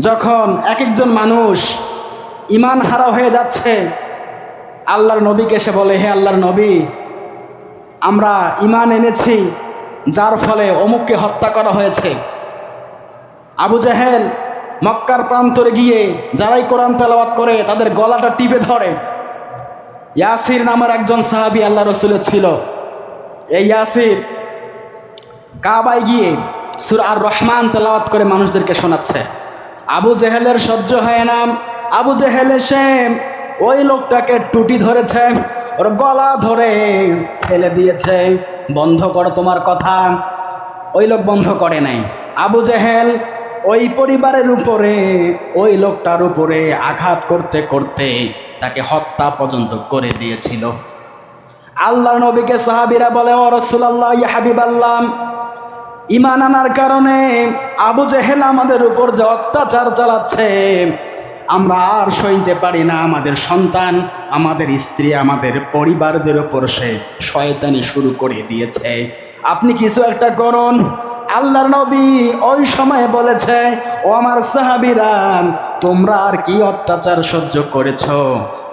যখন এক একজন মানুষ ইমান হারা হয়ে যাচ্ছে, আল্লাহর নবীকে এসে বলে, হে আল্লাহর নবী, আমরা ইমান এনেছি, যার ফলে অমুককে হত্যা করা হয়েছে। আবু জাহেল মক্কার প্রান্তরে গিয়ে যারাই কোরআন তেলাওয়াত করে, তাদের গলাটা টিপে ধরে। ইয়াসির নামের একজন সাহাবী আল্লাহ রসুলের ছিল। এই ইয়াসির কাবায় গিয়ে সুর আর রহমান তেলাওয়াত করে মানুষদেরকে শোনাচ্ছে। আবু জেহেলের সহ্য হয় না। আবু জেহেল এসে ওই লোকটাকে টুটি ধরেছে, ওর গলা ধরে ফেলে দিয়েছে। বন্ধ করো তোমার কথা। ওই লোক বন্ধ করে নাই। আবু জেহেল ওই পরিবারের উপরে, ওই লোকটার উপরে আঘাত করতে করতে তাকে হত্যা পর্যন্ত করে দিয়েছিল। আল্লাহ নবীকে সাহাবিরা বলে, ও রসুল্লাহ হাবিব আল্লাহ ইমান আনার কারণে আবু জেহেল আমাদের উপর যে অত্যাচার চালাচ্ছে, আমরা আর সইতে পারি না। আমাদের সন্তান, আমাদের স্ত্রী, আমাদের পরিবারদের ওপর সে শয়তানি শুরু করে দিয়েছে। আপনি কিছু একটা করুন। আল্লাহর নবী ওই সময় বলেছে, ও আমার সাহাবিরা, তোমরা আর কি অত্যাচার সহ্য করেছ?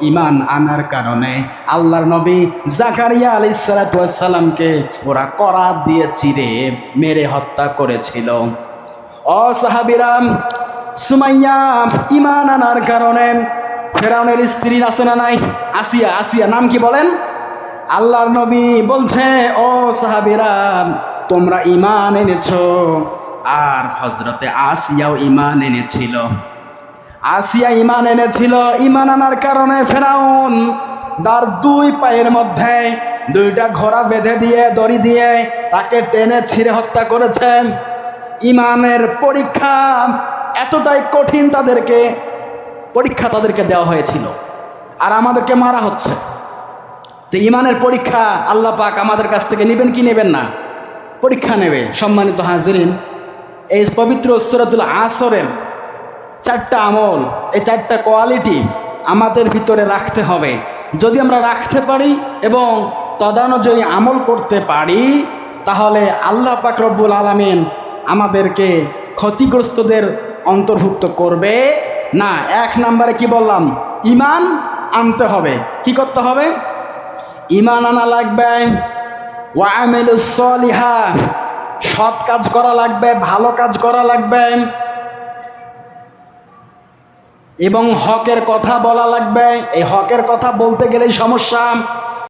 ইমান আনার কারণে আল্লাহর নবী জাকারিয়া আলাইসালামকে ওরা করাত দিয়ে চিরে মেরে হত্যা করেছিল। ও সাহাবিরাম সুমাইয়া ইমান আনার কারণে ফেরাউনের স্ত্রী আছে না নাই? আসিয়া আসিয়া, নাম কি বলেন? আল্লাহর নবী বলছে, ও সাহাবিরা তোমরা ইমান এনেছ। আর হজরতে আসিয়াও ইমান এনেছিল। আসিয়া ইমান এনেছিল ইমান আনার কারণে ফেরাউন তার দুই পায়ের মধ্যে দুইটা ঘোড়া বেঁধে দিয়ে, দড়ি দিয়ে তাকে টেনে ছিঁড়ে হত্যা করেছেন। ইমানের পরীক্ষা এতটাই কঠিন তাদেরকে, পরীক্ষা তাদেরকে দেওয়া হয়েছিল। আর আমাদেরকে মারা হচ্ছে। তো ইমানের পরীক্ষা আল্লাহ পাক আমাদের কাছ থেকে নেবেন কি নেবেন না? পরীক্ষা নেবে, সম্মানিত হাজিরিন। এই পবিত্র সুরাতুল আসরের চারটা আমল, এই চারটা কোয়ালিটি আমাদের ভিতরে রাখতে হবে। যদি আমরা রাখতে পারি এবং তদানুযায়ী আমল করতে পারি, তাহলে আল্লাহ পাক রব্বুল আলমিন আমাদেরকে ক্ষতিগ্রস্তদের অন্তর্ভুক্ত করবে। না, এক নম্বরে কি বললাম? ইমান আনতে হবে। কি করতে হবে? ইমান আনা লাগবে। ওয়ামিলুসলিহা সৎ কাজ করা লাগবে, ভালো কাজ করা লাগবে। এবং হকের কথা বলা লাগবে। এই হকের কথা বলতে গেলেই সমস্যা।